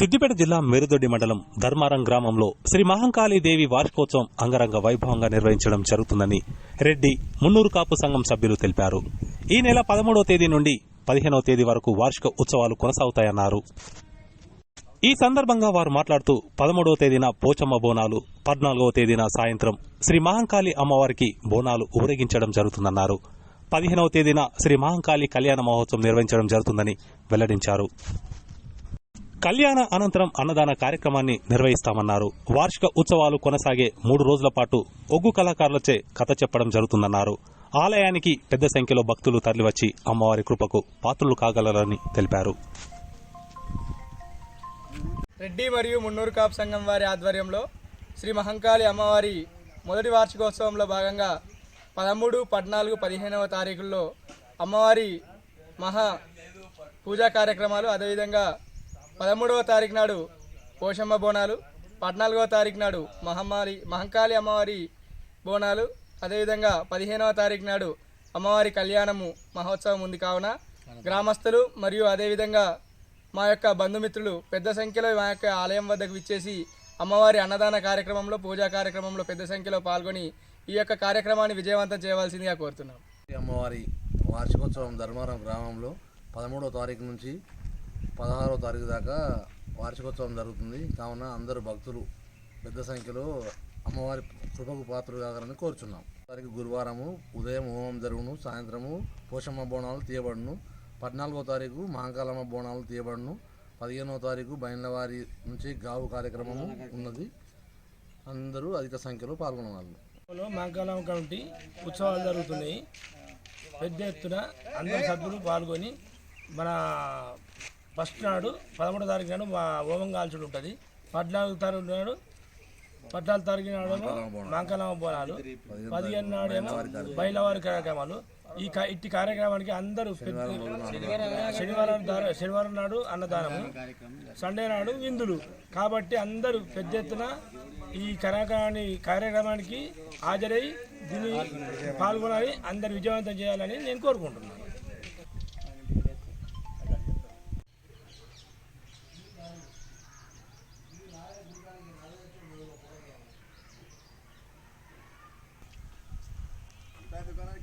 సిద్దిపేట జిల్లా మెరుదొడ్డి మండలం ధర్మారం గ్రామంలో శ్రీ మహంకాళీదేవి వార్షికోత్సవం అంగరంగ వైభవంగా నిర్వహించడం జరుగుతుందని రెడ్డి మున్నూరు కాపు సంఘం సభ్యులు తెలిపారు. ఈ నెల పదమూడవ తేదీ నుండి పదిహేనవ తేదీ వరకు వార్షిక ఉత్సవాలు కొనసాగుతాయన్నారు. ఈ సందర్భంగా వారు మాట్లాడుతూ పదమూడవ తేదీన పోచమ్మ బోనాలు పద్నాలుగవ తేదీన సాయంత్రం శ్రీ మహంకాళి అమ్మవారికి బోనాలు ఊరేగించడం జరుగుతుందన్నారు. పదిహేనవ తేదీన శ్రీ మహంకాళి కళ్యాణ మహోత్సవం నిర్వహించడం జరుగుతుందని వెల్లడించారు. కళ్యాణ అనంతరం అన్నదాన కార్యక్రమాన్ని నిర్వహిస్తామన్నారు. వార్షిక ఉత్సవాలు కొనసాగే మూడు రోజుల పాటు ఒగ్గు కళాకారులచే కథ చెప్పడం జరుగుతుందన్నారు. ఆలయానికి పెద్ద సంఖ్యలో భక్తులు తరలివచ్చి అమ్మవారి కృపకు పాత్రలు కాగలరని తెలిపారు. రెడ్డి మరియు మున్నూరు కాపు సంఘం వారి ఆధ్వర్యంలో శ్రీ మహంకాళి అమ్మవారి మొదటి వార్షికోత్సవంలో భాగంగా పదమూడు పద్నాలుగు పదిహేనవ తారీఖుల్లో అమ్మవారి మహా పూజా కార్యక్రమాలు అదేవిధంగా పదమూడవ తారీఖు నాడు పోషమ్మ బోనాలు పద్నాలుగవ తారీఖు నాడు మహమ్మారి మహంకాళి అమ్మవారి బోనాలు అదేవిధంగా పదిహేనవ తారీఖు నాడు అమ్మవారి కళ్యాణము మహోత్సవం ఉంది కావున గ్రామస్తులు మరియు అదేవిధంగా మా యొక్క బంధుమిత్రులు పెద్ద సంఖ్యలో మా యొక్క ఆలయం వద్దకు విచ్చేసి అమ్మవారి అన్నదాన కార్యక్రమంలో పూజా కార్యక్రమంలో పెద్ద సంఖ్యలో పాల్గొని ఈ యొక్క కార్యక్రమాన్ని విజయవంతం చేయవలసిందిగా కోరుతున్నాం. అమ్మవారి వార్షికోత్సవం ధర్మారం గ్రామంలో పదమూడవ తారీఖు నుంచి పదహారవ తారీఖు దాకా వార్షికోత్సవం జరుగుతుంది. కావున అందరూ భక్తులు పెద్ద సంఖ్యలో అమ్మవారి కృపకు పాత్రలు కాగలని కోరుచున్నాం. తారీఖు గురువారము ఉదయం హోమం జరుగును సాయంత్రము పోషమ్మ బోనాలు తీయబడును పద్నాలుగో తారీఖు మహంకాలమ్మ బోనాలు తీయబడును పదిహేనవ తారీఖు బయళ్ళవారి నుంచి గావు కార్యక్రమము ఉన్నది. అందరూ అధిక సంఖ్యలో పాల్గొనవాలి వాళ్ళు మంగళం కమిటీ ఉత్సవాలు జరుగుతున్నాయి. పెద్ద ఎత్తున అందరు సభ్యులు పాల్గొని మన ఫస్ట్ నాడు పదమూడో తారీఖు నాడు మా హోమం కాల్చుడు ఉంటుంది. పద్నాలుగు తారీఖు నాడు పద్నాలుగు తారీఖు నాడేమో మంగళం బోనాలు పదిహేను నాడేమో బయలవారి కార్యక్రమాలు. ఈ ఇట్టి కార్యక్రమానికి అందరూ శనివారం శనివారం నాడు అన్నదానము. సండే నాడు విందులు. కాబట్టి అందరూ పెద్ద ఎత్తున ఈ కార్యక్రమాన్ని కార్యక్రమానికి హాజరై దీన్ని పాల్గొనాలి అందరు విజయవంతం చేయాలని నేను కోరుకుంటున్నాను. ever gonna